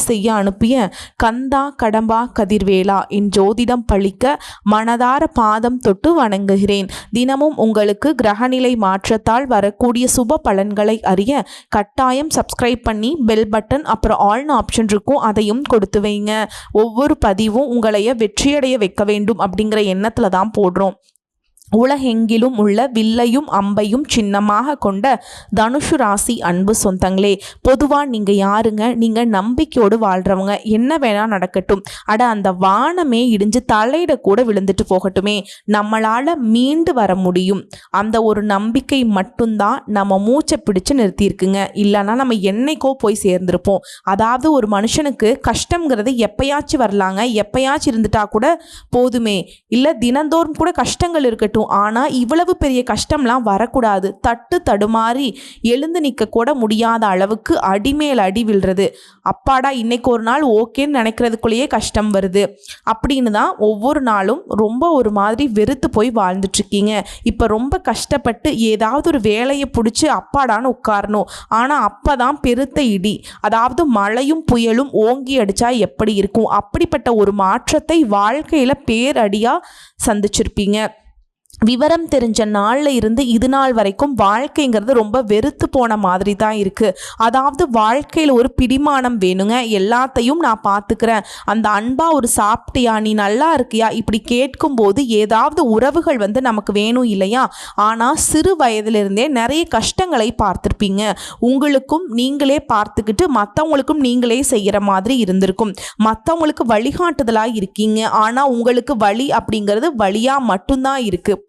செய்ய அனுப்பிய கந்தா கடம்பா கதிர்வேலா என் ஜோதிடம் பழிக்க மனதார பாதம் தொட்டு வணங்குகிறேன். தினமும் உங்களுக்கு கிரகநிலை மாற்றத்தால் வரக்கூடிய சுப பலன்களை அறிய கட்டாயம் சப்ஸ்கிரைப் பண்ணி பெல் பட்டன் அப்புறம் ஆல்னு ஆப்ஷன் இருக்கும் அதையும் கொடுத்து வைங்க. ஒவ்வொரு பதிவும் உங்களைய வெற்றியடைய வைக்க வேண்டும் அப்படிங்கிற எண்ணத்தில் தான் போடுறோம். உலகெங்கிலும் உள்ள வில்லையும் அம்பையும் சின்னமாக கொண்ட தனுஷு ராசி அன்பு சொந்தங்களே பொதுவாக நீங்கள் யாருங்க? நீங்கள் நம்பிக்கையோடு வாழ்கிறவங்க என்ன வேணால் நடக்கட்டும். அட அந்த வானமே இடிஞ்சு தலையிட கூட விழுந்துட்டு போகட்டுமே. நம்மளால் மீண்டு வர முடியும். அந்த ஒரு நம்பிக்கை மட்டும்தான் நம்ம மூச்சை பிடிச்சு நிறுத்தியிருக்குங்க. இல்லைன்னா நம்ம என்னைக்கோ போய் சேர்ந்திருப்போம். அதாவது ஒரு மனுஷனுக்கு கஷ்டங்கிறது எப்பயாச்சும் வரலாங்க. எப்பயாச்சும் இருந்துட்டா கூட போதுமே. இல்லை தினந்தோறும் கூட கஷ்டங்கள் இருக்கட்டும். இருக்கட்டும் ஆனால் இவ்வளவு பெரிய கஷ்டம்லாம் வரக்கூடாது. தட்டு தடுமாறி எழுந்து நிற்க கூட முடியாத அளவுக்கு அடிமேல் அடி விழுறது. அப்பாடா இன்னைக்கு ஒரு நாள் ஓகேன்னு நினைக்கிறதுக்குள்ளேயே கஷ்டம் வருது. அப்படின்னு தான் ஒவ்வொரு நாளும் ரொம்ப ஒரு மாதிரி வெறுத்து போய் வாழ்ந்துட்டுருக்கீங்க. இப்போ ரொம்ப கஷ்டப்பட்டு ஏதாவது ஒரு வேலையை பிடிச்சி அப்பாடான்னு உட்காரணும். ஆனால் அப்போ தான் பெருத்த இடி. அதாவது மழையும் புயலும் ஓங்கி அடித்தா எப்படி இருக்கும்? அப்படிப்பட்ட ஒரு மாற்றத்தை வாழ்க்கையில் பேரடியாக சந்திச்சிருப்பீங்க. விவரம் தெரிஞ்ச நாளில் இருந்து இது நாள் வரைக்கும் வாழ்க்கைங்கிறது ரொம்ப வெறுத்து போன மாதிரி தான் இருக்குது அதாவது வாழ்க்கையில் ஒரு பிடிமானம் வேணுங்க. எல்லாத்தையும் நான் பார்த்துக்கிறேன் அந்த அன்பா ஒரு சாப்பிட்டியா? நீ நல்லா இருக்கியா? இப்படி கேட்கும்போது ஏதாவது உறவுகள் வந்து நமக்கு வேணும் இல்லையா? ஆனால் சிறு வயதிலிருந்தே நிறைய கஷ்டங்களை பார்த்துருப்பீங்க. உங்களுக்கும் நீங்களே பார்த்துக்கிட்டு மற்றவங்களுக்கும் நீங்களே செய்கிற மாதிரி இருந்திருக்கும். மற்றவங்களுக்கு வழிகாட்டுதலாக இருக்கீங்க. ஆனால் உங்களுக்கு வழி அப்படிங்கிறது வழியாக மட்டும்தான் இருக்குது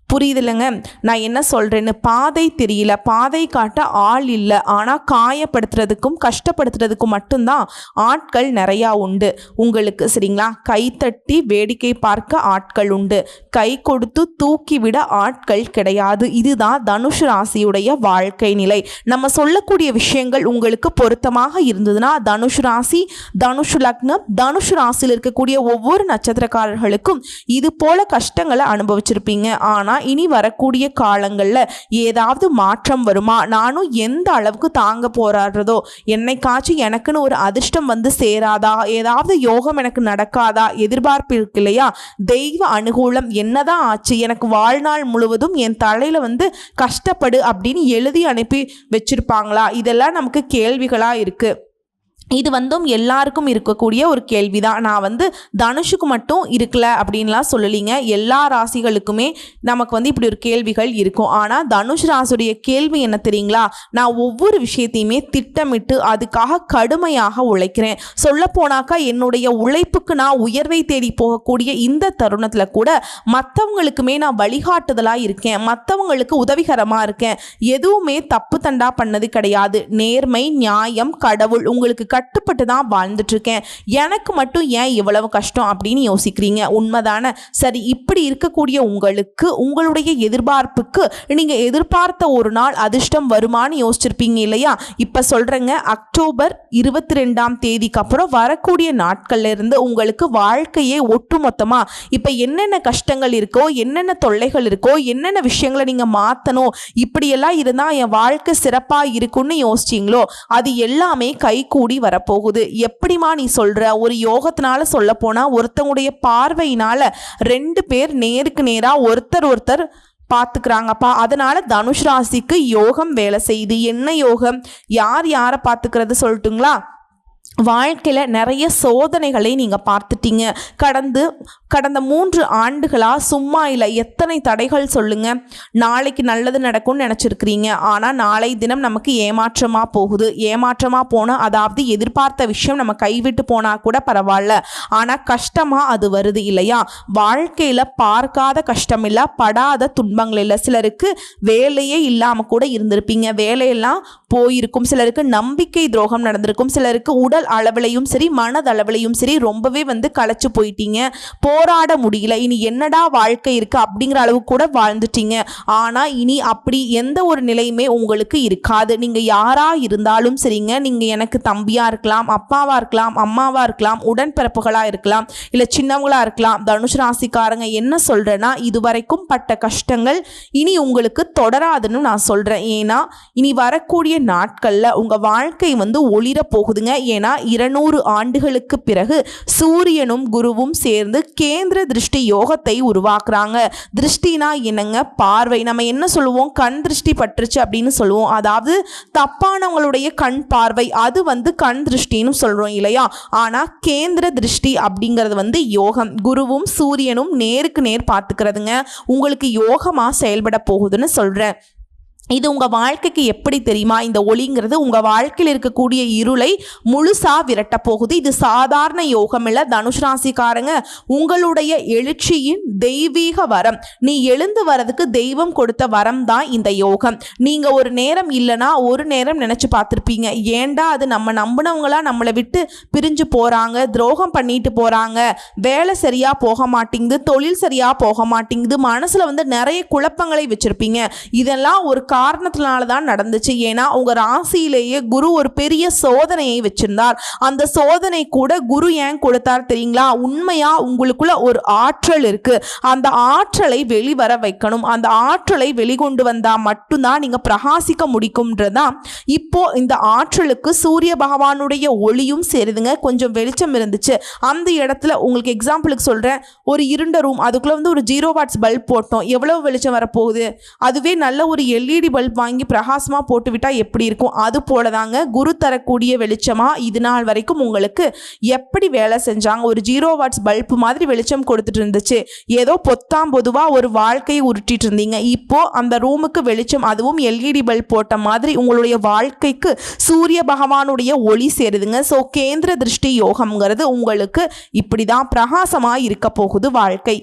புரியுதில்லைங்க. நான் என்ன சொல்கிறேன்னு பாதை தெரியல. பாதை காட்ட ஆள் இல்லை. ஆனால் காயப்படுத்துறதுக்கும் கஷ்டப்படுத்துறதுக்கும் மட்டும்தான் ஆட்கள் நிறையா உண்டு. உங்களுக்கு சரிங்களா? கைத்தட்டி வேடிக்கை பார்க்க ஆட்கள் உண்டு. கை கொடுத்து தூக்கிவிட ஆட்கள் கிடையாது. இதுதான் தனுஷ் ராசியுடைய வாழ்க்கை நிலை. நம்ம சொல்லக்கூடிய விஷயங்கள் உங்களுக்கு பொருத்தமாக இருந்ததுன்னா தனுஷ் ராசி தனுஷ் லக்னம் தனுஷ் ராசியில் இருக்கக்கூடிய ஒவ்வொரு நட்சத்திரக்காரர்களுக்கும் இது போல கஷ்டங்களை அனுபவிச்சிருப்பீங்க. ஆனால் இனி வரக்கூடிய காலங்களில் ஏதாவது மாற்றம் வருமா? நானும் எந்த அளவுக்கு தாங்க போராடுறதோ? என்னைக்காச்சும் எனக்குன்னு ஒரு அதிர்ஷ்டம் வந்து சேராதா? ஏதாவது யோகம் எனக்கு நடக்காதா? எதிர்பார்ப்பு இருக்கு இல்லையா? தெய்வ அனுகூலம் என்னதான் ஆச்சு? எனக்கு வாழ்நாள் முழுவதும் என் தலையில் வந்து கஷ்டப்படு அப்படின்னு எழுதி அனுப்பி வச்சிருப்பாங்களா? இதெல்லாம் நமக்கு கேள்விகளாக இருக்குது இது வந்தும் எல்லாருக்கும் இருக்கக்கூடிய ஒரு கேள்வி தான் நான் வந்து தனுஷுக்கு மட்டும் இருக்கல அப்படின்லாம் சொல்லலிங்க. எல்லா ராசிகளுக்குமே நமக்கு வந்து இப்படி ஒரு கேள்விகள் இருக்கும். ஆனால் தனுஷ் ராசியுடைய கேள்வி என்ன தெரியுங்களா? நான் ஒவ்வொரு விஷயத்தையுமே திட்டமிட்டு அதுக்காக கடுமையாக உழைக்கிறேன். சொல்ல போனாக்கா என்னுடைய உழைப்புக்கு நான் உயர்வை தேடி போகக்கூடிய இந்த தருணத்தில் கூட மற்றவங்களுக்குமே நான் வழிகாட்டுதலாக இருக்கேன். மற்றவங்களுக்கு உதவிகரமாக இருக்கேன். எதுவுமே தப்பு தண்டா பண்ணது கிடையாது. நேர்மை நியாயம் கடவுள் உங்களுக்கு கட்டுப்பட்டு தான் வாழ்ந்துட்டுருக்கேன். எனக்கு மட்டும் ஏன் இவ்வளவு கஷ்டம் அப்படின்னு யோசிக்கிறீங்க? உண்மைதானே? சரி இப்படி இருக்கக்கூடிய உங்களுக்கு உங்களுடைய எதிர்பார்ப்புக்கு நீங்கள் எதிர்பார்த்த ஒரு நாள் அதிர்ஷ்டம் வருமானு யோசிச்சிருப்பீங்க இல்லையா? இப்போ சொல்கிறேங்க அக்டோபர் இருபத்தி ரெண்டாம் தேதிக்கு அப்புறம் வரக்கூடிய நாட்கள்ல இருந்து உங்களுக்கு வாழ்க்கையே ஒட்டுமொத்தமாக இப்போ என்னென்ன கஷ்டங்கள் இருக்கோ என்னென்ன தொல்லைகள் இருக்கோ என்னென்ன விஷயங்களை நீங்கள் மாற்றணும் இப்படியெல்லாம் இருந்தால் என் வாழ்க்கை சிறப்பாக இருக்குன்னு யோசிச்சிங்களோ அது எல்லாமே கைகூடி வர வரப்போகுது. எப்படிமா நீ சொல்கிற ஒரு யோகத்தினால சொல்ல போனால் ஒருத்தவங்களுடைய பார்வையினால் ரெண்டு பேர் நேருக்கு நேராக ஒருத்தர் ஒருத்தர் பார்த்துக்கிறாங்கப்பா. அதனால தனுஷ் ராசிக்கு யோகம் வேலை செய்யுது. என்ன யோகம்? யார் யாரை பார்த்துக்கிறது சொல்லட்டுங்களா? வாழ்க்கையில் நிறைய சோதனைகளை நீங்கள் பார்த்துட்டீங்க. கடந்து கடந்த மூன்று ஆண்டுகளாக சும்மா இல்லை எத்தனை தடைகள் சொல்லுங்கள் நாளைக்கு நல்லது நடக்கும்னு நினச்சிருக்கிறீங்க. ஆனால் நாளை தினம் நமக்கு ஏமாற்றமாக போகுது. ஏமாற்றமாக போனால் அதாவது எதிர்பார்த்த விஷயம் நம்ம கைவிட்டு போனால் கூட பரவாயில்ல. ஆனால் கஷ்டமாக அது வருது இல்லையா? வாழ்க்கையில் பார்க்காத கஷ்டம் இல்லை படாத துன்பங்கள் இல்லை. சிலருக்கு வேலையே இல்லாமல் கூட இருந்திருப்பீங்க. வேலையெல்லாம் போயிருக்கும். சிலருக்கு நம்பிக்கை துரோகம் நடந்திருக்கும். சிலருக்கு உடல் அளவுலையும் சரி மனதளவுலையும் சரி ரொம்பவே வந்து களைச்சு போயிட்டீங்க. போராட முடியல. இனி என்னடா வாழ்க்கை இருக்கு அப்படிங்கிற அளவு கூட வாழ்ந்துட்டீங்க. ஆனா இனி அப்படி எந்த ஒரு நிலையுமே உங்களுக்கு இருக்காது. நீங்க யாரா இருந்தாலும் சரிங்க. நீங்க எனக்கு தம்பியா இருக்கலாம் அப்பாவா இருக்கலாம் அம்மாவா இருக்கலாம் உடன்பிறப்புகளா இருக்கலாம் இல்ல சின்னவங்களா இருக்கலாம் தனுஷ் ராசிக்காரங்க என்ன சொல்றேன்னா இதுவரைக்கும் பட்ட கஷ்டங்கள் இனி உங்களுக்கு தொடராதுன்னு நான் சொல்றேன். ஏன்னா இனி வரக்கூடிய நாட்கள்ல உங்க வாழ்க்கை வந்து ஒளிர போகுதுங்க. ஏன்னா இருநூறு ஆண்டுகளுக்கு பிறகு சூரியனும் குருவும் சேர்ந்து கேந்திர திருஷ்டி யோகத்தை உருவாக்குறாங்க. திருஷ்டினா என்னங்க? பார்வை. நம்ம என்ன சொல்லுவோம்? கண் திருஷ்டி பற்றுச்சு அப்படின்னு சொல்லுவோம். அதாவது தப்பானவங்களுடைய கண் பார்வை. அது வந்து கண் திருஷ்டின்னு சொல்றோம் இல்லையா? ஆனா கேந்திர திருஷ்டி அப்படிங்கிறது வந்து யோகம். குருவும் சூரியனும் நேருக்கு நேர் பார்த்துக்கிறதுங்க. உங்களுக்கு யோகமா செயல்பட போகுதுன்னு சொல்றேன். இது உங்கள் வாழ்க்கைக்கு எப்படி தெரியுமா? இந்த ஒளிங்கிறது உங்கள் வாழ்க்கையில் இருக்கக்கூடிய இருளை முழுசாக விரட்ட போகுது. இது சாதாரண யோகம் இல்லை. தனுஷ் ராசிக்காரங்க உங்களுடைய எழுச்சியின் தெய்வீக வரம். நீ எழுந்து வரதுக்கு தெய்வம் கொடுத்த வரம் தான் இந்த யோகம். நீங்கள் ஒரு நேரம் இல்லைன்னா ஒரு நேரம் நினச்சி பார்த்துருப்பீங்க. ஏண்டா அது நம்ம நம்பினவங்களா நம்மளை விட்டு பிரிஞ்சு போகிறாங்க துரோகம் பண்ணிட்டு போகிறாங்க வேலை சரியாக போக மாட்டேங்குது தொழில் சரியாக போக மாட்டேங்குது மனசில் வந்து நிறைய குழப்பங்களை வச்சுருப்பீங்க. இதெல்லாம் ஒரு காரணத்தினால தான் நடந்துச்சு. ஏன்னா உங்கள் ராசியிலேயே குரு ஒரு பெரிய சோதனையை வச்சிருந்தார். அந்த சோதனை கூட குரு ஏன் கொடுத்தார் தெரியுங்களா? உண்மையாக உங்களுக்குள்ள ஒரு ஆற்றல் இருக்குது அந்த ஆற்றலை வெளிவர வைக்கணும். அந்த ஆற்றலை வெளிக்கொண்டு வந்தால் மட்டும்தான் நீங்கள் பிரகாசிக்க முடிக்கும்ன்றதான் இப்போ இந்த ஆற்றலுக்கு சூரிய பகவானுடைய ஒளியும் சேருதுங்க. கொஞ்சம் வெளிச்சம் இருந்துச்சு. அந்த இடத்துல உங்களுக்கு எக்ஸாம்பிளுக்கு சொல்கிறேன் ஒரு இருண்ட ரூம் அதுக்குள்ளே வந்து ஒரு ஜீரோ வாட்ஸ் பல்ப் போட்டோம். எவ்வளவு வெளிச்சம் வரப்போகுது? அதுவே நல்ல ஒரு எல்இடி பல்ப் வாங்கி பிரகாசமாக போட்டுவிட்டால் எப்படி இருக்கும்? அது போல தாங்க குரு தரக்கூடிய வெளிச்சமாக இது நாள் வரைக்கும் உங்களுக்கு எப்படி வேலை செஞ்சாங்க? ஒரு ஜீரோ வாட்ஸ் பல்ப் மாதிரி வெளிச்சம் கொடுத்துட்டு இருந்துச்சு ஏதோ பொத்தாம் பொதுவாக ஒரு வாழ்க்கையை உருட்டிட்டு இருந்தீங்க இப்போ அந்த ரூமுக்கு வெளிச்சம் அதுவும் எல்இடி பல்ப் போட்ட மாதிரி உங்களுடைய வாழ்க்கைக்கு சூரிய பகவானுடைய ஒளி சேருதுங்க. ஸோ கேந்திர திருஷ்டி யோகம்ங்கிறது உங்களுக்கு இப்படி தான் பிரகாசமாக இருக்க போகுது வாழ்க்கை.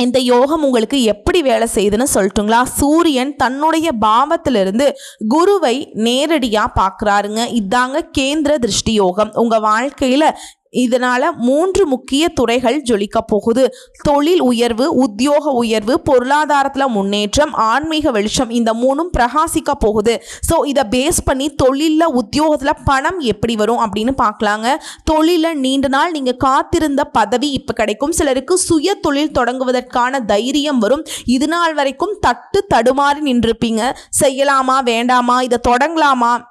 இந்த யோகம் உங்களுக்கு எப்படி வேலை செய்யுதுன்னு சொல்லட்டுங்களா? சூரியன் தன்னுடைய பாவத்திலிருந்து குருவை நேரடியாக பார்க்குறாருங்க. இதாங்க கேந்திர திருஷ்டி யோகம். உங்கள் வாழ்க்கையில் இதனால மூன்று முக்கிய துறைகள் ஜொலிக்க போகுது. தொழில் உயர்வு உத்தியோக உயர்வு பொருளாதாரத்தில் முன்னேற்றம் ஆன்மீக வெளிச்சம் இந்த மூணும் பிரகாசிக்க போகுது. ஸோ இதை பேஸ் பண்ணி தொழிலில் உத்தியோகத்தில் பணம் எப்படி வரும் அப்படின்னு பார்க்கலாங்க. தொழிலில் நீண்ட நாள் நீங்கள் காத்திருந்த பதவி இப்போ கிடைக்கும். சிலருக்கு சுய தொழில் தொடங்குவதற்கான தைரியம் வரும். இது நாள் வரைக்கும் தட்டு தடுமாறி நின்றிருப்பீங்க. செய்யலாமா வேண்டாமா இதை தொடங்கலாமா?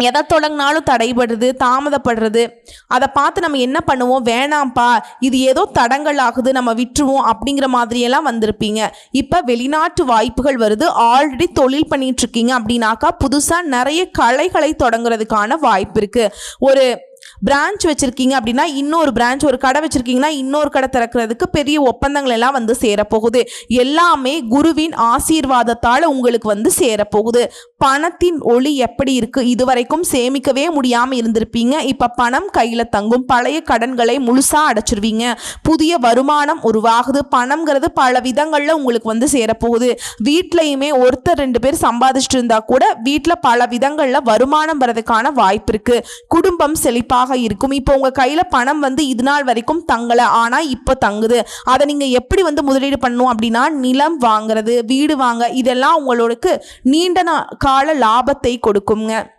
எதை தொடங்கினாலும் தடைபடுறது தாமதப்படுறது. அதை பார்த்து நம்ம என்ன பண்ணுவோம்? வேணாம்ப்பா இது ஏதோ தடங்கள் ஆகுது நம்ம விட்டுருவோம் அப்படிங்கிற மாதிரியெல்லாம் வந்திருப்பீங்க. இப்போ வெளிநாட்டு வாய்ப்புகள் வருது. ஆல்ரெடி தொழில் பண்ணிட்டு இருக்கீங்க அப்படின்னாக்கா புதுசாக நிறைய கலைகளை தொடங்குறதுக்கான வாய்ப்பு இருக்குது ஒரு பிரான்ச் வச்சுருக்கீங்க அப்படின்னா இன்னொரு பிரான்ச் ஒரு கடை வச்சுருக்கீங்கன்னா இன்னொரு கடை திறக்கிறதுக்கு பெரிய ஒப்பந்தங்கள் எல்லாம் வந்து சேரப்போகுது. எல்லாமே குருவின் ஆசீர்வாதத்தால் உங்களுக்கு வந்து சேரப்போகுது. பணத்தின் ஒளி எப்படி இருக்குது இதுவரைக்கும் சேமிக்கவே முடியாமல் இருந்திருப்பீங்க. இப்போ பணம் கையில் தங்கும். பழைய கடன்களை முழுசாக அடைச்சிருவீங்க. புதிய வருமானம் உருவாகுது. பணம்ங்கிறது பல விதங்களில் உங்களுக்கு வந்து சேரப்போகுது. வீட்லையுமே ஒருத்தர் ரெண்டு பேர் சம்பாதிச்சுட்டு இருந்தால் கூட வீட்டில் பல விதங்களில் வருமானம் வரதுக்கான வாய்ப்பு இருக்குது குடும்பம் செழிப்பாக இருக்கும். இப்போ உங்கள் கையில் பணம் வந்து இது நாள் வரைக்கும் தங்கலை. ஆனால் இப்போ தங்குது. அதை நீங்கள் எப்படி வந்து முதலீடு பண்ணணும் அப்படின்னா நிலம் வாங்குறது வீடு வாங்க இதெல்லாம் உங்களுக்கு நீண்ட நா கால லாபத்தை கொடுக்குங்க.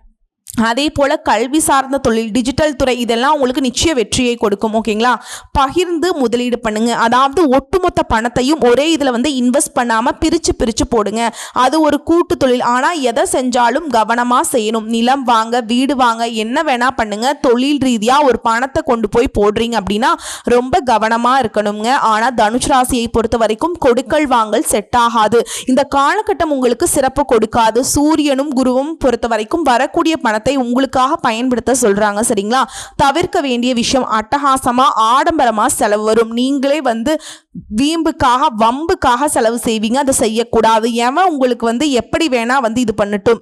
அதே போல் கல்வி சார்ந்த தொழில் டிஜிட்டல் துறை இதெல்லாம் உங்களுக்கு நிச்சய வெற்றியை கொடுக்கும் ஓகேங்களா பகிர்ந்து முதலீடு பண்ணுங்க. அதாவது ஒட்டுமொத்த பணத்தையும் ஒரே இதில் வந்து இன்வெஸ்ட் பண்ணாமல் பிரித்து பிரித்து போடுங்க. அது ஒரு கூட்டு தொழில். ஆனால் எதை செஞ்சாலும் கவனமாக செய்யணும். நிலம் வாங்க வீடு வாங்க என்ன வேணால் பண்ணுங்க. தொழில் ரீதியாக ஒரு பணத்தை கொண்டு போய் போடுறீங்க அப்படின்னா ரொம்ப கவனமாக இருக்கணுங்க. ஆனால் தனுஷ் ராசியை பொறுத்த வரைக்கும் கொடுக்கல் வாங்கல் செட் ஆகாது. இந்த காலகட்டம் உங்களுக்கு சிறப்பு கொடுக்காது. சூரியனும் குருவும் பொறுத்த வரைக்கும் வரக்கூடிய பணத்தை உங்களுக்காக பயன்படுத்த சொல்றாங்க சரிங்களா? தவிர்க்க வேண்டிய விஷயம் அட்டகாசமா ஆடம்பரமா செலவு வரும். நீங்களே வந்து வீம்புக்காக வம்புக்காக செலவு செய்வீங்க. அதை செய்யக்கூடாது. ஏன் உங்களுக்கு வந்து எப்படி வேணா வந்து இது பண்ணட்டும்.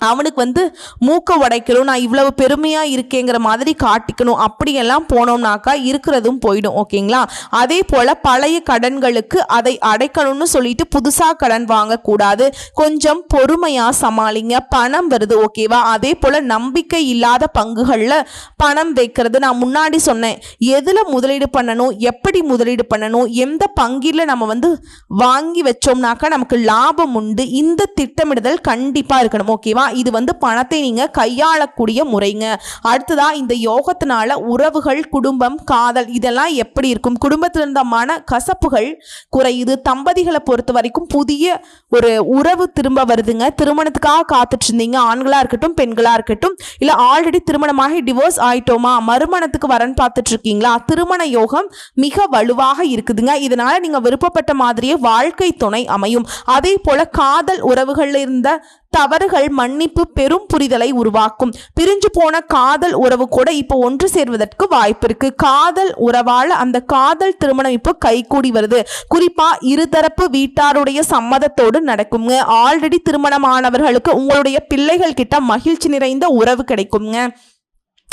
அவனுக்கு வந்து மூக்க உடைக்கணும் நான் இவ்வளவு பெருமையாக இருக்கேங்கிற மாதிரி காட்டிக்கணும். அப்படியெல்லாம் போனோம்னாக்கா இருக்கிறதும் போயிடும் ஓகேங்களா? அதே போல் பழைய கடன்களுக்கு அதை அடைக்கணும்னு சொல்லிட்டு புதுசாக கடன் வாங்கக்கூடாது. கொஞ்சம் பொறுமையாக சமாளிங்க பணம் வருது ஓகேவா? அதே போல் நம்பிக்கை இல்லாத பங்குகளில் பணம் வைக்கிறது. நான் முன்னாடி சொன்னேன் எதில் முதலீடு பண்ணணும் எப்படி முதலீடு பண்ணணும் எந்த பங்கில் நம்ம வந்து வாங்கி வச்சோம்னாக்கா நமக்கு லாபம் உண்டு. இந்த திட்டமிடுதல் கண்டிப்பாக இருக்கணும் ஓகேவா? இது வந்து பணத்தை நீங்கள் கையாளக்கூடிய முறைங்க. அடுத்ததா இந்த யோகத்தினால உறவுகள் குடும்பம் காதல் இதெல்லாம் எப்படி இருக்கும்? குடும்பத்தில் இருந்த மன கசப்புகள் குறையுது. தம்பதிகளை பொறுத்த வரைக்கும் புதிய ஒரு உறவு திரும்ப வருதுங்க. திருமணத்துக்காக காத்துட்டு இருந்தீங்க ஆண்களா இருக்கட்டும் பெண்களா இருக்கட்டும். இல்ல ஆல்ரெடி திருமணமாகி டிவோர்ஸ் ஆயிட்டோமா? மறுமணத்துக்கு வரன் பார்த்துட்டு இருக்கீங்களா திருமண யோகம் மிக வலுவாக இருக்குதுங்க. இதனால நீங்க விருப்பப்பட்ட மாதிரியே வாழ்க்கை துணை அமையும். அதே போல காதல் உறவுகள்ல இருந்த தவறுகள் மன்னிப்பு பெரும் புரிதலை உருவாக்கும். பிரிஞ்சு போன காதல் உறவு கூட இப்போ ஒன்று சேர்வதற்கு வாய்ப்பு இருக்கு. காதல் உறவால் அந்த காதல் திருமணம் இப்போ கைகூடி வருது. குறிப்பா இருதரப்பு வீட்டாருடைய சம்மதத்தோடு நடக்குங்க. ஆல்ரெடி திருமணமானவர்களுக்கு உங்களுடைய பிள்ளைகள் கிட்ட மகிழ்ச்சி நிறைந்த உறவு கிடைக்குங்க.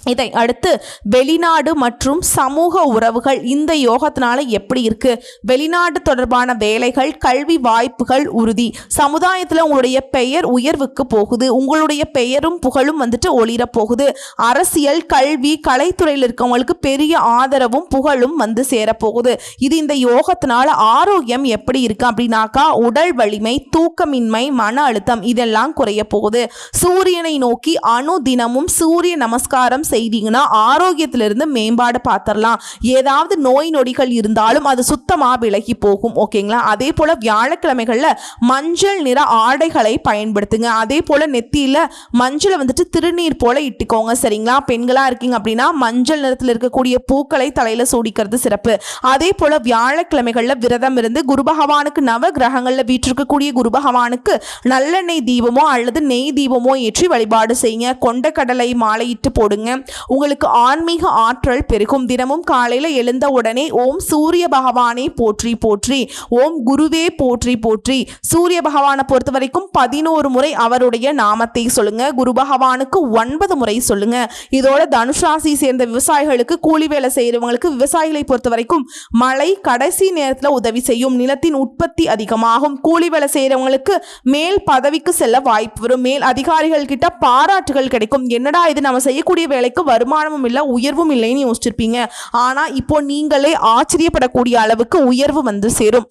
இதை அடுத்து வெளிநாடு மற்றும் சமூக உறவுகள் இந்த யோகத்தினால எப்படி இருக்கு? வெளிநாடு தொடர்பான வேலைகள் கல்வி வாய்ப்புகள் உறுதி. சமுதாயத்தில் உங்களுடைய பெயர் உயர்வுக்கு போகுது. உங்களுடைய பெயரும் புகழும் வந்துட்டு ஒளிர போகுது. அரசியல் கல்வி கலைத்துறையில் இருக்கவங்களுக்கு பெரிய ஆதரவும் புகழும் வந்து சேரப்போகுது இது இந்த யோகத்தினால ஆரோக்கியம் எப்படி இருக்கு அப்படின்னாக்கா உடல் வலிமை தூக்கமின்மை மன அழுத்தம் இதெல்லாம் குறைய போகுது. சூரியனை நோக்கி அணு தினமும் சூரிய நமஸ்காரம் செய்தீங்கன்னா ஆரோக்கியத்திலிருந்து மேம்பாடு பார்த்துடலாம். ஏதாவது நோய் நொடிகள் இருந்தாலும் அது சுத்தமாக விலகி போகும் ஓகேங்களா? அதே போல் வியாழக்கிழமைகளில் மஞ்சள் நிற ஆடைகளை பயன்படுத்துங்க. அதே போல் நெத்தியில் மஞ்சளை வந்துட்டு திருநீர் போல இட்டுக்கோங்க சரிங்களா? பெண்களாக இருக்கீங்க அப்படின்னா மஞ்சள் நிறத்தில் இருக்கக்கூடிய பூக்களை தலையில் சூடிக்கிறது சிறப்பு. அதே போல் வியாழக்கிழமைகளில் விரதம் இருந்து குரு பகவானுக்கு நவ கிரகங்களில் வீற்றிருக்கக்கூடிய குரு பகவானுக்கு நல்லெண்ணெய் தீபமோ அல்லது நெய் தீபமோ ஏற்றி வழிபாடு செய்யுங்க. கொண்டக்கடலை மாலையிட்டு போடுங்க. உங்களுக்கு ஆன்மீக ஆற்றல் பெருகும். தினமும் காலையில் எழுந்த உடனே ஓம் சூரிய பகவானை போற்றி போற்றி. ஓம் குருவே போற்றி போற்றி. சூரிய பகவானை பொறுத்த வரைக்கும் பதினோரு முறை அவருடைய நாமத்தை சொல்லுங்க. குரு பகவானுக்கு ஒன்பது முறை சொல்லுங்க. இதோட தனுஷ் சேர்ந்த விவசாயிகளுக்கு கூலி வேலை செய்கிறவங்களுக்கு விவசாயிகளை பொறுத்த வரைக்கும் மழை கடைசி நேரத்தில் உதவி செய்யும். நிலத்தின் உற்பத்தி அதிகமாகும். கூலி வேலை செய்கிறவங்களுக்கு மேல் பதவிக்கு செல்ல வாய்ப்பு வரும். மேல் அதிகாரிகள் கிட்ட பாராட்டுகள் கிடைக்கும். என்னடா இது நம்ம செய்யக்கூடிய வேலை வேலைக்கு வருமானமும் இல்லை உயர்வும் இல்லைன்னு யோசிச்சிருப்பீங்க. ஆனால் இப்போ நீங்களே ஆச்சரியப்படக்கூடிய அளவுக்கு உயர்வு வந்து சேரும்.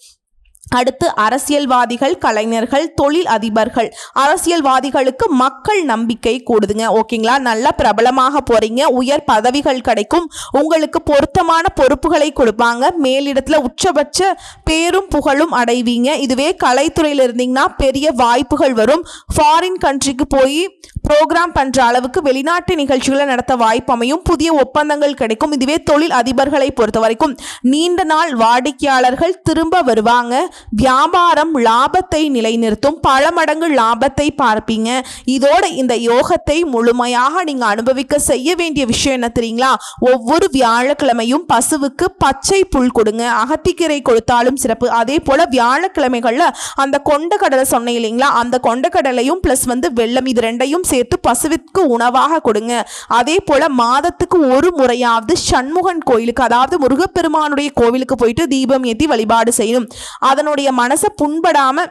அடுத்து அரசியல்வாதிகள் கலைஞர்கள் தொழில் அதிபர்கள். அரசியல்வாதிகளுக்கு மக்கள் நம்பிக்கை கூடுதுங்க. ஓகேங்களா? நல்லா பிரபலமாக போறீங்க. உயர் பதவிகள் கிடைக்கும். உங்களுக்கு பொருத்தமான பொறுப்புகளை கொடுப்பாங்க. மேலிடத்துல உச்சபட்ச பேரும் புகழும் அடைவீங்க. இதுவே கலைத்துறையில் இருந்தீங்கன்னா பெரிய வாய்ப்புகள் வரும். ஃபாரின் கண்ட்ரிக்கு போய் ப்ரோக்ராம் பண்ற அளவுக்கு வெளிநாட்டு நிகழ்ச்சிகளை நடத்த வாய்ப்பு அமையும் புதிய ஒப்பந்தங்கள் கிடைக்கும். இதுவே தொழில் அதிபர்களை பொறுத்த வரைக்கும் நீண்ட நாள் வாடிக்கையாளர்கள் திரும்ப வருவாங்க. வியாபாரம் லாபத்தை நிலைநிறுத்தும். பல மடங்கு லாபத்தை பார்ப்பீங்க. இதோட இந்த யோகத்தை முழுமையாக நீங்க அனுபவிக்க செய்ய வேண்டிய விஷயம் என்ன தெரியுங்களா? ஒவ்வொரு வியாழக்கிழமையும் பசுவுக்கு பச்சை புல் கொடுங்க. அகத்திக்கீரை கொடுத்தாலும் சிறப்பு. அதே போல வியாழக்கிழமைகள்ல அந்த கொண்டக்கடலை சொன்னேன் இல்லைங்களா? அந்த கொண்டக்கடலையும் ப்ளஸ் வந்து வெள்ளம் இது ரெண்டையும் சேர்த்து பசுவிற்கு உணவாக கொடுங்க. அதே போல மாதத்துக்கு ஒரு முறையாவது சண்முகன் கோயிலுக்கு அதாவது முருகப்பெருமானுடைய கோவிலுக்கு போயிட்டு தீபம் ஏற்றி வழிபாடு செய்யணும். அதனுடைய மனசை புண்படாம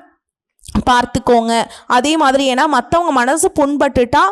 பார்த்துக்கோங்க. அதே மாதிரி ஏன்னா மற்றவங்க மனசு புண்பட்டுட்டா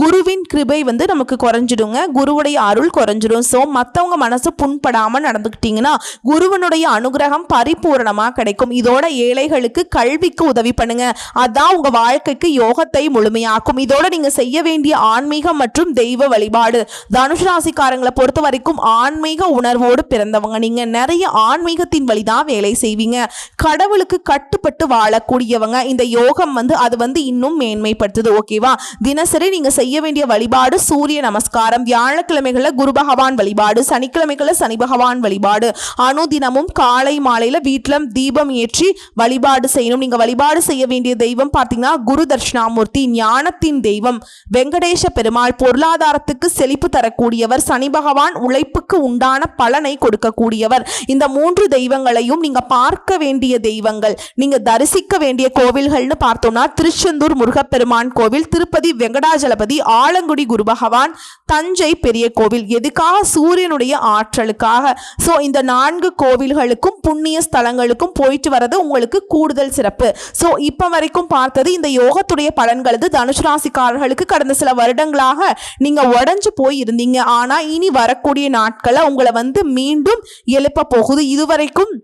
குருவின் கிருபை வந்து நமக்கு குறைஞ்சிடுங்க. குருவுடைய அருள் குறைஞ்சிடும். ஸோ மற்றவங்க மனசு புண்படாமல் நடந்துக்கிட்டிங்கன்னா குருவனுடைய அனுகிரகம் பரிபூரணமாக கிடைக்கும். இதோட ஏழைகளுக்கு கல்விக்கு உதவி பண்ணுங்க. அதான் உங்கள் வாழ்க்கைக்கு யோகத்தை முழுமையாக்கும். இதோட நீங்கள் செய்ய வேண்டிய ஆன்மீகம் மற்றும் தெய்வ வழிபாடு. தனுஷ் ராசிக்காரங்களை பொறுத்த வரைக்கும் ஆன்மீக உணர்வோடு பிறந்தவங்க. நீங்கள் நிறைய ஆன்மீகத்தின் வழிதான் வேலை செய்வீங்க. கடவுளுக்கு கட்டுப்பட்டு வாழக்கூடியவங்க. இந்த யோகம் வந்து அது வந்து இன்னும் மேன்மைப்படுத்துது ஓகேவா? தினசரி நீங்க செய்ய வேண்டிய வழிபாடு சூரிய நமஸ்காரம் வியாழக்கிழமைகளில் குரு பகவான் வழிபாடு சனிக்கிழமைகளில் சனி பகவான் வழிபாடு. அனுதினமும் காலை மாலையில வீட்டில் தீபம் ஏற்றி வழிபாடு செய்யணும். நீங்க வழிபாடு செய்ய வேண்டிய தெய்வம் பார்த்தீங்கன்னா குரு தட்சிணாமூர்த்தி ஞானத்தின் தெய்வம். வெங்கடேஷ பெருமாள் பொருளாதாரத்துக்கு செழிப்பு தரக்கூடியவர். சனி பகவான் உழைப்புக்கு உண்டான பலனை கொடுக்கக்கூடியவர். இந்த மூன்று தெய்வங்களையும் நீங்க பார்க்க வேண்டிய தெய்வங்கள். நீங்க தரிசிக்க வேண்டிய கோ கோவில்கள்னு பார்த்தோம்னா திருச்செந்தூர் முருகப்பெருமான் கோவில் திருப்பதி வெங்கடாஜலபதி ஆலங்குடி குரு பகவான் தஞ்சை பெரிய கோவில். எதுக்காக சூரியனுடைய ஆற்றலுக்காக? ஸோ இந்த நான்கு கோவில்களுக்கும் புண்ணிய ஸ்தலங்களுக்கும் போயிட்டு வர்றது உங்களுக்கு கூடுதல் சிறப்பு. ஸோ இப்போ வரைக்கும் பார்த்தது இந்த யோகத்துடைய பலன்களது இது தனுசு ராசிக்காரர்களுக்கு கடந்த சில வருடங்களாக நீங்கள் உடஞ்சு போய் இருந்தீங்க ஆனால் இனி வரக்கூடிய நாட்களை உங்களை வந்து மீண்டும் எழுப்ப போகுது. இதுவரைக்கும்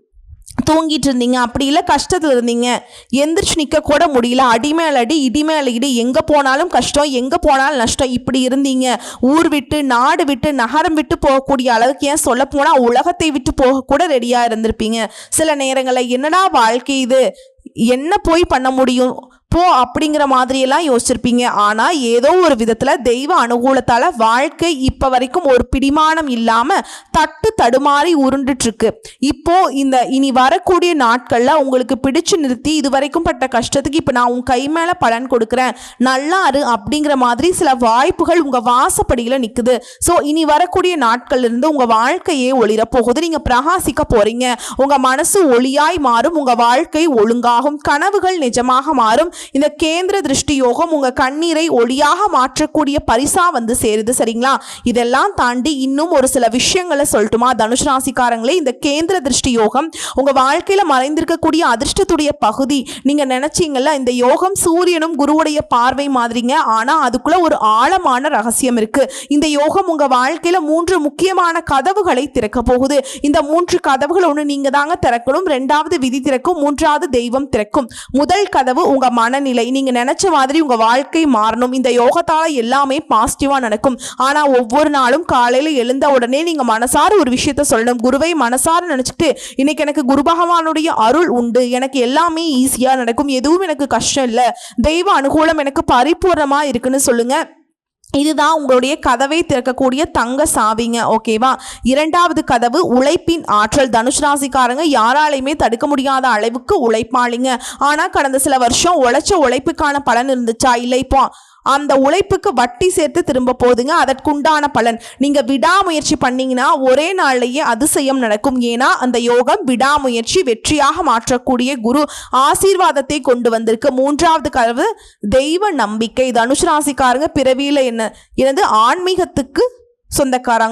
தூங்கிட்டு இருந்தீங்க அப்படி இல்லை கஷ்டத்தில் இருந்தீங்க. எந்திரிச்சு நிற்க கூட முடியல. அடி மேல் அடி இடி மேல் இடி எங்கே போனாலும் கஷ்டம் எங்கே போனாலும் நஷ்டம். இப்படி இருந்தீங்க. ஊர் விட்டு நாடு விட்டு நகரம் விட்டு போகக்கூடிய அளவுக்கு ஏன் சொல்ல போனால் உலகத்தை விட்டு போக கூட ரெடியாக இருந்திருப்பீங்க. சில நேரங்களில் என்னடா வாழ்க்கை இது? என்ன போய் பண்ண முடியும்? போ அப்படிங்கிற மாதிரியெல்லாம் யோசிச்சிருப்பீங்க. ஆனால் ஏதோ ஒரு விதத்தில் தெய்வ அனுகூலத்தால் வாழ்க்கை இப்போ வரைக்கும் ஒரு பிடிமானம் இல்லாமல் தட்டு தடுமாறி உருண்டுட்டுருக்கு இப்போ இந்த இனி வரக்கூடிய நாட்களில் உங்களுக்கு பிடிச்சு நிறுத்தி இது வரைக்கும் பட்ட கஷ்டத்துக்கு இப்போ நான் உன் கை மேலே பலன் கொடுக்குறேன். நல்லாரு அப்படிங்கிற மாதிரி சில வாய்ப்புகள் உங்கள் வாசப்படியில் நிற்குது ஸோ இனி வரக்கூடிய நாட்கள்லேருந்து உங்கள் வாழ்க்கையே ஒளிரப்போகுது நீங்கள் பிரகாசிக்க போகிறீங்க உங்கள் மனசு ஒளியாய் மாறும். உங்கள் வாழ்க்கை ஒழுங்காகும். கனவுகள் நிஜமாக மாறும். இந்த கேந்திர திருஷ்டி யோகம் உங்கள் கண்ணீரை ஒளியாக மாற்றக்கூடிய பரிசா வந்து சேருது சரிங்களா? இதெல்லாம் தாண்டி இன்னும் ஒரு சில விஷயங்களை சொல்லட்டுமா? தனுஷ் ராசிக்காரங்களே இந்த கேந்திர திருஷ்டி யோகம் உங்கள் வாழ்க்கையில் மறைந்திருக்கக்கூடிய அதிர்ஷ்டத்துடைய பகுதி. நீங்க நினைச்சீங்கல்ல இந்த யோகம் சூரியனும் குருவுடைய பார்வை மாதிரிங்க. ஆனால் அதுக்குள்ள ஒரு ஆழமான ரகசியம் இருக்கு. இந்த யோகம் உங்கள் வாழ்க்கையில் மூன்று முக்கியமான கதவுகளை திறக்க போகுது. இந்த மூன்று கதவுகள் ஒன்று நீங்க தாங்க திறக்கணும். ரெண்டாவது விதி திறக்கும். மூன்றாவது தெய்வம் திறக்கும். முதல் கதவு உங்கள் மனநிலை நீங்க நினைச்ச மாதிரி உங்க வாழ்க்கை மாறணும். இந்த யோகத்தால எல்லாமே பாசிட்டிவா நடக்கும். ஆனா ஒவ்வொரு நாளும் காலையில எழுந்த உடனே நீங்க மனசார ஒரு விஷயத்த சொல்லணும். குருவை மனசார நினைச்சிட்டு இன்னைக்கு எனக்கு குரு பகவானுடைய அருள் உண்டு. எனக்கு எல்லாமே ஈஸியா நடக்கும். எதுவும் எனக்கு கஷ்டம் இல்லை. தெய்வ அனுகூலம் எனக்கு பரிபூர்ணமா இருக்குன்னு சொல்லுங்க. இதுதான் உங்களுடைய கதவை திறக்கக்கூடிய தங்க சாவிங்க ஓகேவா இரண்டாவது கதவு உழைப்பின் ஆற்றல். தனுஷ் ராசிக்காரங்க யாராலையுமே தடுக்க முடியாத அளவுக்கு உழைப்பாளிங்க. ஆனால் கடந்த சில வருஷம் உழைச்ச உழைப்புக்கான பலன் இருந்துச்சா? இல்லை இப்போ அந்த உழைப்புக்கு வட்டி சேர்த்து திரும்ப போதுங்க. அதற்குண்டான பலன். நீங்க விடாமுயற்சி பண்ணீங்கன்னா ஒரே நாள்லயே அதிசயம் நடக்கும். ஏன்னா அந்த யோகம் விடாமுயற்சி வெற்றியாக மாற்றக்கூடிய குரு ஆசீர்வாதத்தை கொண்டு வந்திருக்கு. மூன்றாவது கதவு தெய்வ நம்பிக்கை. தனுஷ் ராசிக்காரங்க பிறவியில என்ன? எனது ஆன்மீகத்துக்கு சொந்தக்காரங்க.